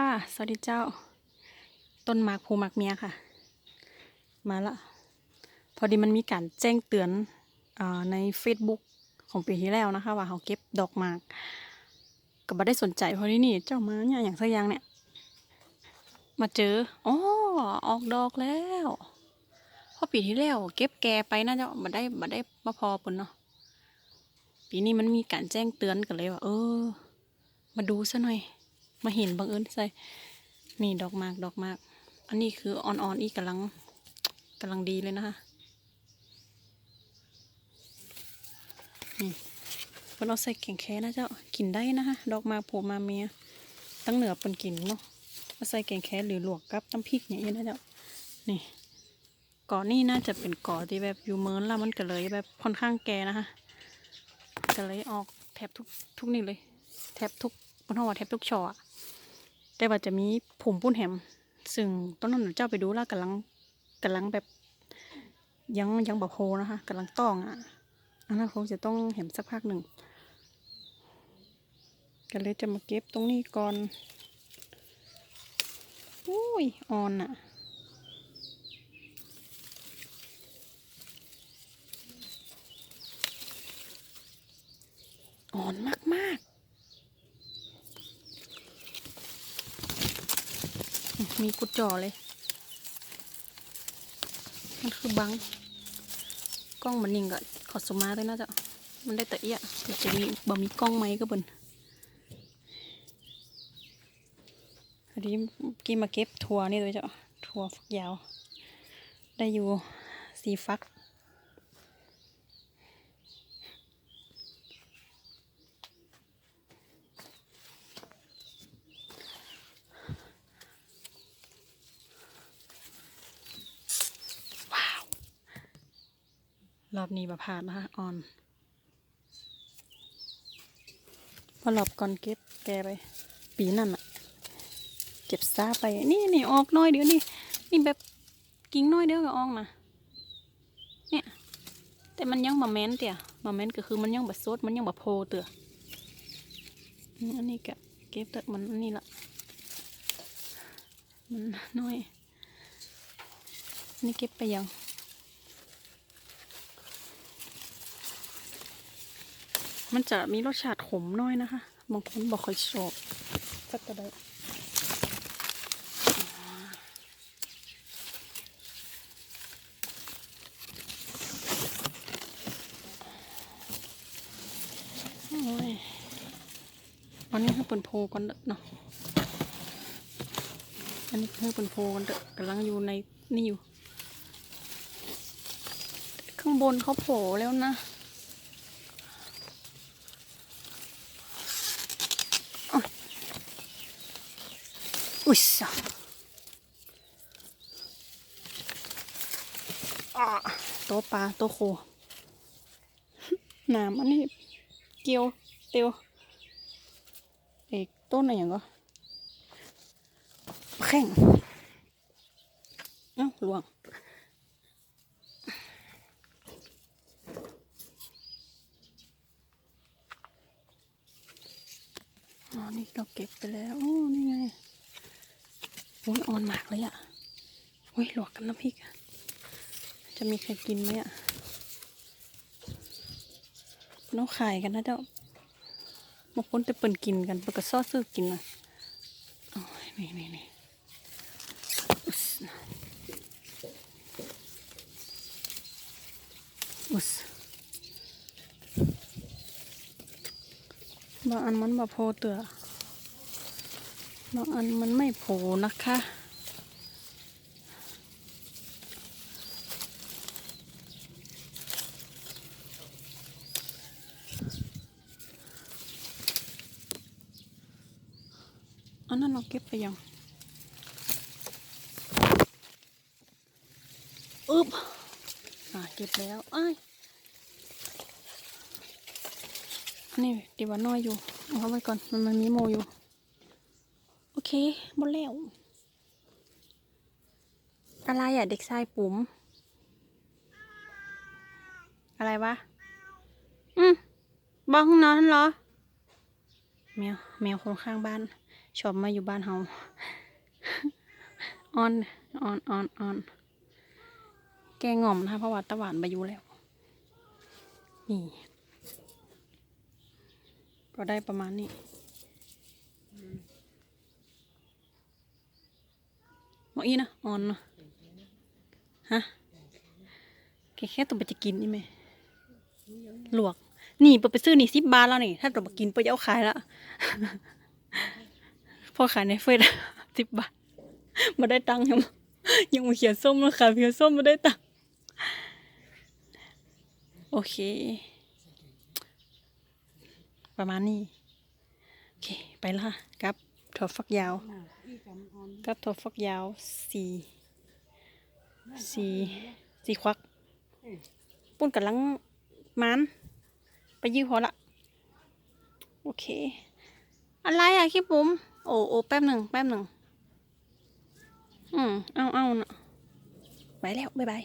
ค่ะ สวัสดีเจ้า ต้นหมากภูหมากเมียค่ะ มาละ พอดีมันมีการแจ้งเตือนอใน Facebook ของปีที่แล้วนะคะ ว่าเขาเก็บดอกหมากก็บ่ได้สนใจเพราะที่นี่เจ้ามาเนี่ยอย่างสักอย่างเนี่ย มาเจออ๋อออกดอกแล้วเพราะปีที่แล้วเก็บแกไปน่าจะบ่ได้บ่ได้มาพอปุ่นเนาะปีนี้มันมีการแจ้งเตือนกันเลยว่าเออ มาดูซะหน่อย มาเห็นบังเอิญใส่ นี่ดอกมากดอกมาก อันนี้คืออ่อนๆออีกกำลังกำลังดีเลยนะคะ นี่เพิ่นเอาใส่แกงแค่นะเจ้า กินได้นะคะ ดอกมากโผล่มาเมียตั้งเหนือปนกินเนาะเอาใส่แกงแค่หรือลวกกับน้ำพริกอย่างนี้นะเจ้า นี่ก่อนี่น่าจะเป็นก่อที่แบบอยู่เมินแล้วมันก็เลยแบบค่อนข้างแก่นะคะก็เลยออกแทบทุกทุกนี่เลย แทบทุกบนห้องว่าแทบทุกช่ออะ แต่ว่าจะมีผุ่มปุ้นแหม ซึ่งตอนนั้นหนูเจ้าไปดูแล้วกำลังกำลังแบบยังยังแบบโพนะคะกำลังต้องอะอันนั้นคงจะต้องแหมสักพักหนึ่งก็เลยจะมาเก็บตรงนี้ก่อนอุ้ยอ่อนอะอ่อนมาก มีกุดจ่อเลย มันคือบัง กล้องมันนิ่งก็ขอสมาด้วยนะจ๊ะมันได้แต่เอี้ยจะมีบ่มีกล้องไหมก็บนอันนี้กี้มาเก็บทัวนี่ด้วยจ้ะทัวฝักยาว ได้อยู่สีฟัก รอบนี้มาผ่านนะคะออนพอรอบก่อนเก็บแกไป ปีนั่นอะเก็บซาไป นี่นี่ออกน้อยเดียวนี่นี่แบบกิ่งน้อยเดียวก็ออกนะเนี่ย แต่มันยังมาแมนเตี่ยมาแมนก็คือมันยังแบบสดมันยังแบบโพเตืออืมอันนี้ก็เก็บแต่มันอันนี้ละมันน้อยอันนี่เก็บไปยัง มันจะมีรสชาติขมน้อยนะคะ บางคนบอกค่อยชอบสักกระไดอันนี้คือเป็นโพกันเด้อเนาะ อันนี้คือเป็นโพกันเด้อกำลังอยู่ในนี่อยู่ ข้างบนเขาโผล่แล้วนะ อุ้ยสะอะโตวปลาโตวโคหนามอันนี้เกียวเตียวเอกต้นอะไรอย่างก็แข่งเอ้าหลวงอ๋อนี่เราเก็บไปแล้ว โอ้ นี่ไง โอ้ยอ่อนมากเลยอะ่ะโอ้ยหลวกกับน้ำพริกอะจะมีใครกินไหมอะ่ะน้องขายกันนะเจ้าบางคนจะเปิ่นกินกันเปิ่นก็ซอซื้อกินนะโอ้ยนี่นี่นี่อุสอุสบางอันมันมาโพเตือ บางอันมันไม่โผล่นะคะ อันนั้นเราเก็บไปยังอึบอ่าเก็บแล้วอ้ายอันนี่ดีว่าน้อยอยู่เอาเข้าไว้ก่อนมันมันมีโมอยู่ เคหมดแล้ว อะไรอะ เด็กชายปุ๋ม อะไรวะ อืมบ้องนอนเหรอ แมว แมวคนข้างบ้าน ชอบมาอยู่บ้านเฮาออนออนออนออน แกงง่อมนะคะเพราะว่าตะหวานมาอยู่แล้ว นี่ ก็ได้ประมาณนี้ มออีนะออนเนาะฮะแค่แค่ตัวไปจะกินนี่ไหมลวก นี่ปไปซื้อนี่สิบบาทแล้วนี่ ถ้าตัวมากินเปิดจะเอาขายละพอขายในเฟซสิบบาทมาได้ตังค์ยังยังมาเขียนส้มแล้วขายเพียงส้มมาได้ตังค์โอเค ประมาณนี้ โอเค ไปละค่ะกับ ถั่วฝักยาว กับถั่วฝักยาวสี่สี่สี่ควัก ปุ้นกำลังมันไปยื้อพอละ โอเค อะไรอะคิดปุ้มโอ้โอ้แป๊บหนึ่งแป๊บหนึ่งอืมเอาเอานะไปแล้ว บ๊ายบาย